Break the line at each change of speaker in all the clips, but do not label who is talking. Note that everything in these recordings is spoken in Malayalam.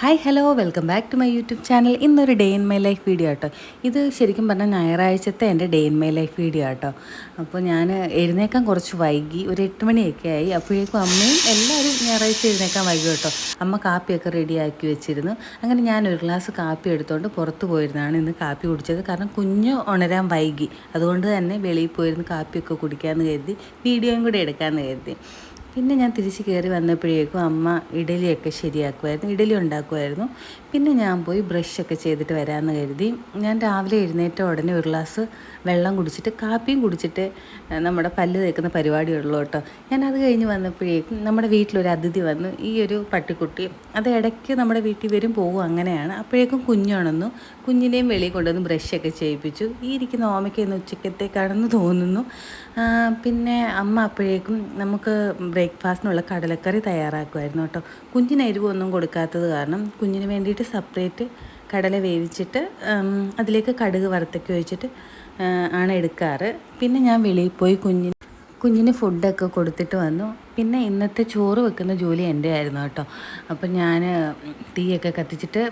Hi hello welcome back to my YouTube channel ഇന്നൊരു day in my life video കേട്ടോ ഇത് ശരിക്കും പറഞ്ഞാൽ ഞായറാഴ്ചത്തെ എന്റെ day in my life video കേട്ടോ അപ്പോൾ ഞാൻ എഴുന്നേക്കാൻ കുറച്ച് വൈകി ഒരു എട്ട് മണിയൊക്കെ ആയി. അപ്പോഴേക്കും അമ്മയും എല്ലാവരും ഞായറാഴ്ച എഴുന്നേക്കാൻ വൈകി കേട്ടോ. അമ്മ കാപ്പിയൊക്കെ റെഡിയാക്കി വെച്ചിരുന്നു. അങ്ങനെ ഞാൻ ഒരു ഗ്ലാസ് കാപ്പി എടുത്തുകൊണ്ട് പുറത്ത് പോയിരുന്നാണ് ഇന്ന് കാപ്പി കുടിച്ചത്. കാരണം കുഞ്ഞ് ഉണരാൻ വൈകി. അതുകൊണ്ട് തന്നെ വെളിയിൽ പോയിരുന്ന് കാപ്പിയൊക്കെ കുടിക്കാമെന്ന് കരുതി വീഡിയോയും കൂടെ എടുക്കാമെന്ന് കരുതി. പിന്നെ ഞാൻ തിരിച്ച് കയറി വന്നപ്പോഴേക്കും അമ്മ ഇഡലിയൊക്കെ ശരിയാക്കുമായിരുന്നു ഇഡലി ഉണ്ടാക്കുമായിരുന്നു. പിന്നെ ഞാൻ പോയി ബ്രഷൊക്കെ ചെയ്തിട്ട് വരാമെന്ന് കരുതി. ഞാൻ രാവിലെ എഴുന്നേറ്റ ഉടനെ ഒരു ഗ്ലാസ് വെള്ളം കുടിച്ചിട്ട് കാപ്പിയും കുടിച്ചിട്ട് നമ്മുടെ പല്ല് തേക്കുന്ന പരിപാടിയുള്ളൂ കേട്ടോ. ഞാൻ അത് കഴിഞ്ഞ് വന്നപ്പോഴേക്കും നമ്മുടെ വീട്ടിലൊരു അതിഥി വന്നു ഈ ഒരു പട്ടിക്കുട്ടി. അത് ഇടയ്ക്ക് നമ്മുടെ വീട്ടിൽ വരും പോകും അങ്ങനെയാണ്. അപ്പോഴേക്കും കുഞ്ഞുണന്നു കുഞ്ഞിനെയും വെളിയിൽ കൊണ്ടുവന്ന് ബ്രഷൊക്കെ ചെയ്യിപ്പിച്ചു. ഈ ഇരിക്കുന്ന ഓമയ്ക്ക് ഇന്ന് ഉച്ചക്കത്തേക്കാണെന്ന് തോന്നുന്നു. പിന്നെ അമ്മ അപ്പോഴേക്കും നമുക്ക് ബ്രേക്ക്ഫാസ്റ്റിനുള്ള കടലക്കറി തയ്യാറാക്കുമായിരുന്നു കേട്ടോ. കുഞ്ഞിന് എരിവൊന്നും കൊടുക്കാത്തത് കാരണം കുഞ്ഞിന് വേണ്ടിയിട്ട് സെപ്പറേറ്റ് കടല വേവിച്ചിട്ട് അതിലേക്ക് കടുക് വറുത്തൊക്കെ ഒഴിച്ചിട്ട് ആണ് എടുക്കാറ്. പിന്നെ ഞാൻ വെളിയിൽ പോയി കുഞ്ഞിന് കുഞ്ഞിന് ഫുഡൊക്കെ കൊടുത്തിട്ട് വന്നു. പിന്നെ ഇന്നത്തെ ചോറ് വെക്കുന്ന ജോലി എന്റെ ആയിരുന്നു കേട്ടോ. അപ്പം ഞാൻ തീയൊക്കെ കത്തിച്ചിട്ട്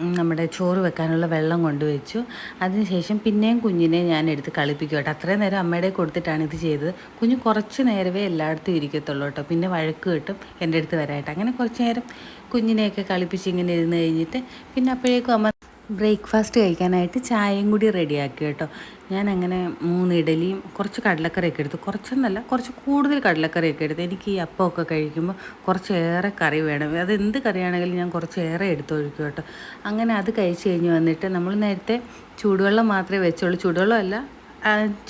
നമ്മുടെ ചോറ് വെക്കാനുള്ള വെള്ളം കൊണ്ടുവച്ചു. അതിനുശേഷം പിന്നെയും കുഞ്ഞിനെ ഞാൻ എടുത്ത് കളിപ്പിക്കും കേട്ടോ. അത്രയും നേരം അമ്മയുടെ കൊടുത്തിട്ടാണ് ഇത് ചെയ്തത്. കുഞ്ഞ് കുറച്ച് നേരമേ എല്ലായിടത്തും ഇരിക്കത്തുള്ളൂ കേട്ടോ. പിന്നെ വഴക്ക് കിട്ടും എന്റെ അടുത്ത് വരായിട്ട് അങ്ങനെ കുറച്ച് നേരം കുഞ്ഞിനെയൊക്കെ കളിപ്പിച്ച് ഇങ്ങനെ ഇരുന്ന് കഴിഞ്ഞിട്ട് പിന്നെ അപ്പോഴേക്കും അമ്മ ബ്രേക്ക്ഫാസ്റ്റ് കഴിക്കാനായിട്ട് ചായയും കൂടി റെഡിയാക്കി കേട്ടോ. ഞാൻ അങ്ങനെ മൂന്ന് ഇഡലിയും കുറച്ച് കടലക്കറിയൊക്കെ എടുത്തു. കുറച്ചൊന്നല്ല കുറച്ച് കൂടുതൽ കടലക്കറിയൊക്കെ എടുത്തു. എനിക്ക് ഈ അപ്പമൊക്കെ കഴിക്കുമ്പോൾ കുറച്ചേറെ കറി വേണം. അത് എന്ത് കറിയാണെങ്കിലും ഞാൻ കുറച്ചേറെ എടുത്തൊഴിക്കും കേട്ടോ. അങ്ങനെ അത് കഴിച്ച് കഴിഞ്ഞ് വന്നിട്ട് നമ്മൾ നേരത്തെ ചൂടുവെള്ളം മാത്രമേ വെച്ചുള്ളൂ. ചൂടുവെള്ളമല്ല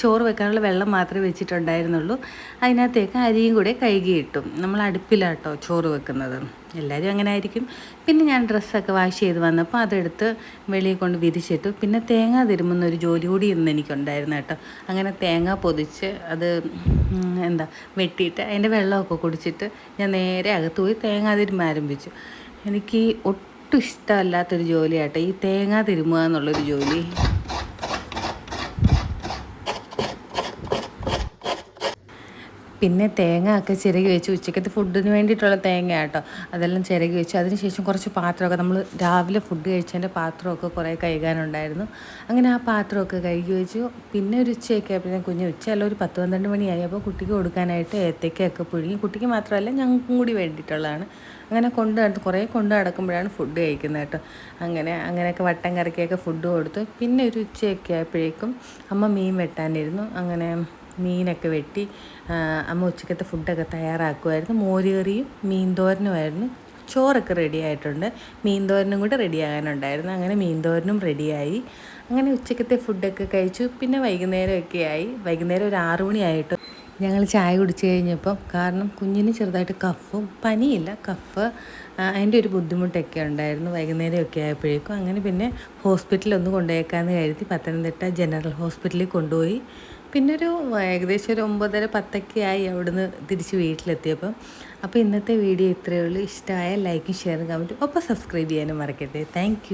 ചോറ് വെക്കാനുള്ള വെള്ളം മാത്രമേ വെച്ചിട്ടുണ്ടായിരുന്നുള്ളൂ. അതിനകത്തേക്ക് അരിയും കൂടെ കഴുകിയിട്ടും. നമ്മൾ അടുപ്പിലാട്ടോ ചോറ് വെക്കുന്നത്. എല്ലാവരും അങ്ങനെ ആയിരിക്കും. പിന്നെ ഞാൻ ഡ്രസ്സൊക്കെ വാഷ് ചെയ്ത് വന്നപ്പോൾ അതെടുത്ത് വെളിയിൽ കൊണ്ട് വിരിച്ചിട്ടു. പിന്നെ തേങ്ങ തിരുമുന്ന ഒരു ജോലി കൂടി ഇന്ന് എനിക്കുണ്ടായിരുന്നു കേട്ടോ. അങ്ങനെ തേങ്ങ പൊതിച്ച് അത് എന്താ വെട്ടിയിട്ട് അതിന്റെ വെള്ളമൊക്കെ കുടിച്ചിട്ട് ഞാൻ നേരെ അകത്ത് പോയി തേങ്ങ തിരുമ്മ ആരംഭിച്ചു. എനിക്ക് ഒട്ടും ഇഷ്ടമല്ലാത്തൊരു ജോലിയാട്ടോ ഈ തേങ്ങ തിരുമുക എന്നുള്ളൊരു ജോലി. പിന്നെ തേങ്ങ ഒക്കെ ചിരകി വെച്ച് ഉച്ചക്കത്തെ ഫുഡിന് വേണ്ടിയിട്ടുള്ള തേങ്ങ കേട്ടോ. അതെല്ലാം ചിരകി വെച്ച്. അതിനുശേഷം കുറച്ച് പാത്രമൊക്കെ നമ്മൾ രാവിലെ ഫുഡ് കഴിച്ചതിന്റെ പാത്രമൊക്കെ കുറേ കഴുകാനുണ്ടായിരുന്നു. അങ്ങനെ ആ പാത്രമൊക്കെ കഴുകി വെച്ചു. പിന്നെ ഒരു ഉച്ചയൊക്കെ ആയപ്പോൾ കുഞ്ഞ് ഉച്ച അല്ല ഒരു പത്ത് പന്ത്രണ്ട് മണിയായി. അപ്പോൾ കുട്ടിക്ക് കൊടുക്കാനായിട്ട് ഏത്തയ്ക്കൊക്കെ പുഴുങ്ങി. കുട്ടിക്ക് മാത്രമല്ല ഞങ്ങൾക്കും കൂടി വേണ്ടിയിട്ടുള്ളതാണ്. അങ്ങനെ കൊണ്ട് കുറേ കൊണ്ട് നടക്കുമ്പോഴാണ് ഫുഡ് കഴിക്കുന്നത് കേട്ടോ. അങ്ങനെ അങ്ങനെയൊക്കെ വട്ടം കറക്കിയൊക്കെ ഫുഡ് കൊടുത്തു. പിന്നെ ഒരു ഉച്ചയൊക്കെ ആയപ്പോഴേക്കും അമ്മ മീൻ വെട്ടാനിരുന്നു. അങ്ങനെ മീനൊക്കെ വെട്ടി അമ്മ ഉച്ചക്കത്തെ ഫുഡൊക്കെ തയ്യാറാക്കുമായിരുന്നു മോരുകറിയും മീൻതോരനുമായിരുന്നു. ചോറൊക്കെ റെഡി ആയിട്ടുണ്ട്. മീൻതോരനും കൂടെ റെഡി ആകാനുണ്ടായിരുന്നു. അങ്ങനെ മീൻതോരനും റെഡിയായി അങ്ങനെ ഉച്ചക്കത്തെ ഫുഡൊക്കെ കഴിച്ചു. പിന്നെ വൈകുന്നേരമൊക്കെ ആയി. വൈകുന്നേരം ഒരു ആറു മണിയായിട്ട് ഞങ്ങൾ ചായ കുടിച്ചു കഴിഞ്ഞപ്പം കാരണം കുഞ്ഞിന് ചെറുതായിട്ട് കഫും പനിയില്ല. കഫ് അതിന്റെ ഒരു ബുദ്ധിമുട്ടൊക്കെ ഉണ്ടായിരുന്നു. വൈകുന്നേരമൊക്കെ ആയപ്പോഴേക്കും അങ്ങനെ പിന്നെ ഹോസ്പിറ്റലിൽ ഒന്ന് കൊണ്ടുപോയേക്കാമെന്ന് കരുതി പത്തനംതിട്ട ജനറൽ ഹോസ്പിറ്റലിൽ കൊണ്ടുപോയി. പിന്നെ ഒരു ഏകദേശം ഒരു ഒമ്പതര പത്തൊക്കെ ആയി അവിടുന്ന് തിരിച്ച് വീട്ടിലെത്തിയപ്പം. അപ്പോൾ ഇന്നത്തെ വീഡിയോ ഇത്രയേ ഉള്ളൂ. ഇഷ്ടമായ ലൈക്കും ഷെയറും കമന്റും ഒപ്പം സബ്സ്ക്രൈബ് ചെയ്യാനും മറക്കട്ടെ താങ്ക്